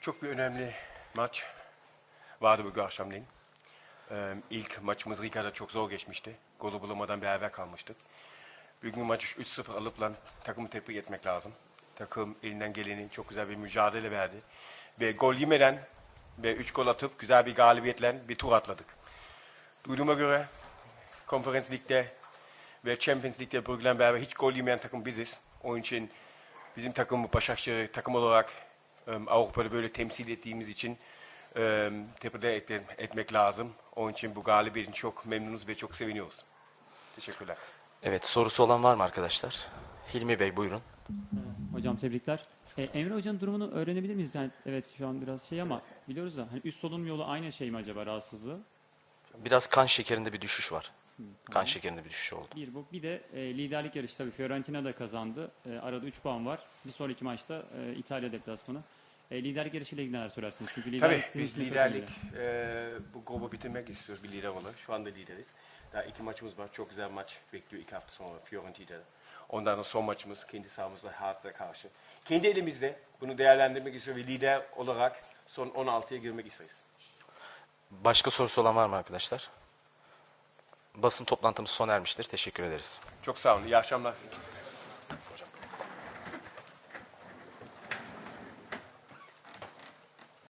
Çok bir önemli maç vardı bu akşamleyin. Ee, ilk maçımız Rica'da çok zor geçmişti. Golü bulamadan beraber kalmıştık. Bugün maçı 3-0 alıp lan takımı tebrik etmek lazım. Takım elinden geleni çok güzel bir mücadele verdi. Ve gol yemeden ve 3 gol atıp güzel bir galibiyetle bir tur atladık. Duyduğuma göre Konferans Lig'de ve Champions Lig'de Brügge'le beraber hiç gol yemeyen takım biziz. Onun için bizim takımı Başakşehir takım olarak em, Avrupa'da böyle temsil ettiğimiz için em, tebrik et- etmek lazım. Onun için bu galibiyetin çok memnunuz ve çok seviniyoruz. Teşekkürler. Evet sorusu olan var mı arkadaşlar? Hilmi Bey buyurun. Hocam tebrikler. E, Emre Hoca'nın durumunu öğrenebilir miyiz? Yani, evet şu an biraz şey ama biliyoruz da hani üst solunum yolu aynı şey mi acaba rahatsızlığı? Biraz kan şekerinde bir düşüş var. Kan şekerinde bir düşüş oldu. Bir bu. Bir de e, liderlik yarışı tabii Fiorentina da kazandı. E, arada 3 puan var. Bir sonraki maçta e, İtalya deplasmanı. E, liderlik yarışıyla ilgili neler söylersiniz? Çünkü liderlik Tabii sizin biz için de çok liderlik önemli. e, bu grubu bitirmek istiyoruz bir lider olarak. Şu anda lideriz. Daha iki maçımız var. Çok güzel maç bekliyor iki hafta sonra Fiorentina'da. Ondan sonra son maçımız kendi sahamızda Hearts'a karşı. Kendi elimizde bunu değerlendirmek istiyoruz ve lider olarak son 16'ya girmek isteriz. Başka sorusu olan var mı arkadaşlar? Basın toplantımız sona ermiştir. Teşekkür ederiz. Çok sağ olun. İyi akşamlar.